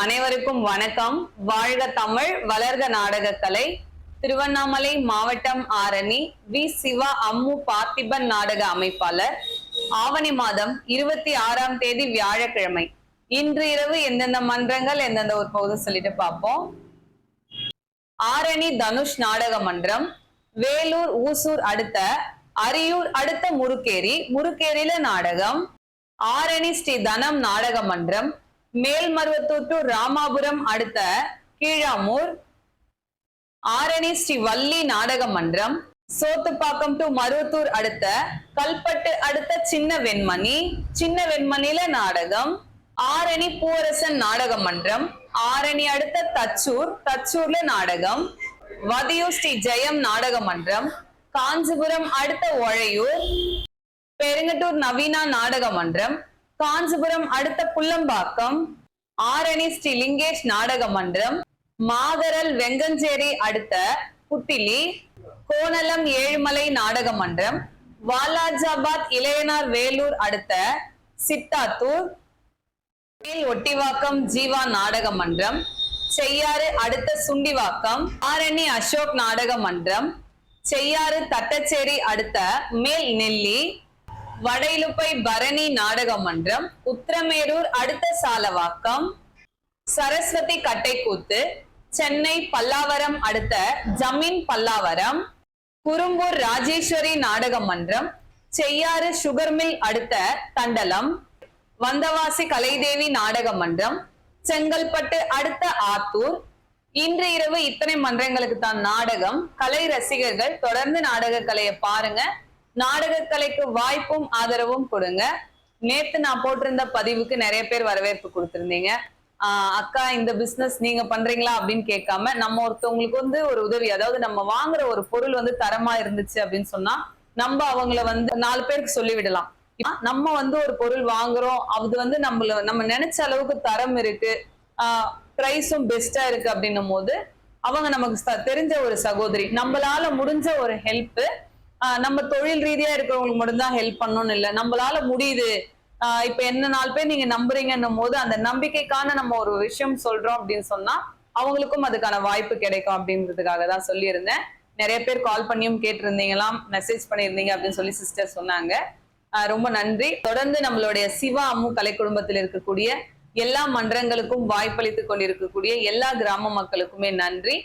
அனைவருக்கும் வணக்கம். வாழ்க தமிழ் வளர்க நாடகக்கலை. திருவண்ணாமலை மாவட்டம் ஆரணி வி. சிவா அம்மு பார்த்திபன் நாடக அமைப்பாளர். ஆவணி மாதம் இருபத்தி ஆறாம் தேதி வியாழக்கிழமை. இன்று இரவு எந்தெந்த மன்றங்கள் எந்தெந்த ஒரு பகுதி சொல்லிட்டு பார்ப்போம். ஆரணி தனுஷ் நாடக மன்றம் வேலூர் ஊசூர் அடுத்த அரியூர் அடுத்த முருக்கேரி முருக்கேரியில நாடகம். ஆரணி ஸ்ரீ தனம் நாடக மன்றம் மேல்மருவத்தூர் டு ராமாபுரம் அடுத்த கீழாமூர். ஆரணி ஸ்ரீ வள்ளி நாடக மன்றம். சோத்துப்பாக்கம் டு மருவத்தூர் அடுத்த கல்பட்டு அடுத்த சின்ன வெண்மணி. சின்ன வெண்மணில நாடகம். ஆரணி பூவரசன் நாடக மன்றம். ஆரணி அடுத்த தச்சூர் தச்சூர்ல நாடகம். வதியூர் ஸ்ரீ ஜெயம் நாடக மன்றம். காஞ்சிபுரம் அடுத்த ஒழையூர் பெருங்கட்டூர் நவீனா நாடக மன்றம். காஞ்சிபுரம் அடுத்த புல்லம்பாக்கம் ஆரணி ஸ்ரீ லிங்கேஷ் நாடக மன்றம் மாதரல் வெங்கஞ்சேரி அடுத்த புத்திலி கோணலம் ஏழுமலை நாடக மன்றம் வாலாஜாபாத் இளையனார் வேலூர் அடுத்த சித்தாத்தூர் மேல் ஒட்டிவாக்கம் ஜீவா நாடக மன்றம் செய்யாறு அடுத்த சுண்டிவாக்கம் ஆரணி அசோக் நாடக மன்றம் செய்யாறு தட்டச்சேரி அடுத்த மேல் நெல்லி வடையிலுப்பை பரணி நாடக மன்றம் உத்திரமேரூர் அடுத்த சாலவாக்கம் சரஸ்வதி கட்டைக்கூத்து சென்னை பல்லாவரம் அடுத்த ஜமீன் பல்லாவரம் குறும்பூர் ராஜேஸ்வரி நாடக மன்றம் செய்யாறு சுகர் மில் அடுத்த தண்டலம் வந்தவாசி கலைதேவி நாடக மன்றம் செங்கல்பட்டு அடுத்த ஆத்தூர் இன்று இரவு இத்தனை மன்றங்களுக்கு தான் நாடகம். கலை ரசிகர்கள் தொடர்ந்து நாடக கலையை பாருங்க. நாடக கலைக்கு வாய்ப்பும் ஆதரவும் கொடுங்க. நேத்து நான் போட்டிருந்த பதிவுக்கு நிறைய பேர் வரவேற்பு கொடுத்திருந்தீங்க. ஆஹ் அக்கா இந்த பிசினஸ் நீங்க பண்றீங்களா அப்படின்னு கேட்காம நம்ம ஒருத்தவங்களுக்கு வந்து ஒரு உதவி அதாவது நம்ம வாங்குற ஒரு பொருள் வந்து தரமா இருந்துச்சு அப்படின்னு சொன்னா நம்ம அவங்கள வந்து நாலு பேருக்கு சொல்லி விடலாம் நம்ம வந்து ஒரு பொருள் வாங்குறோம் அது வந்து நம்மள நம்ம நினைச்ச அளவுக்கு தரம் இருக்கு ப்ரைஸும் பெஸ்டா இருக்கு அப்படின்னும் போது அவங்க நமக்கு தெரிஞ்ச ஒரு சகோதரி நம்மளால முடிஞ்ச ஒரு ஹெல்ப் நம்ம தொழில் ரீதியா இருக்கிறவங்களுக்கு மட்டும்தான் ஹெல்ப் பண்ணணும்னு இல்லை. நம்மளால முடியுது. ஆஹ் இப்ப என்ன நாலு பேர் நீங்க நம்புறீங்கன்னும் போது அந்த நம்பிக்கைக்கான நம்ம ஒரு விஷயம் சொல்றோம் அப்படின்னு சொன்னா அவங்களுக்கும் அதுக்கான வாய்ப்பு கிடைக்கும் அப்படின்றதுக்காக தான் சொல்லியிருந்தேன். நிறைய பேர் கால் பண்ணியும் கேட்டிருந்தீங்களாம் மெசேஜ் பண்ணியிருந்தீங்க அப்படின்னு சொல்லி சிஸ்டர் சொன்னாங்க. ரொம்ப நன்றி. தொடர்ந்து நம்மளுடைய சிவா அம்மு கலை குடும்பத்தில் இருக்கக்கூடிய எல்லா மன்றங்களுக்கும் வாய்ப்பளித்துக் கொண்டிருக்கக்கூடிய எல்லா கிராம மக்களுக்குமே நன்றி.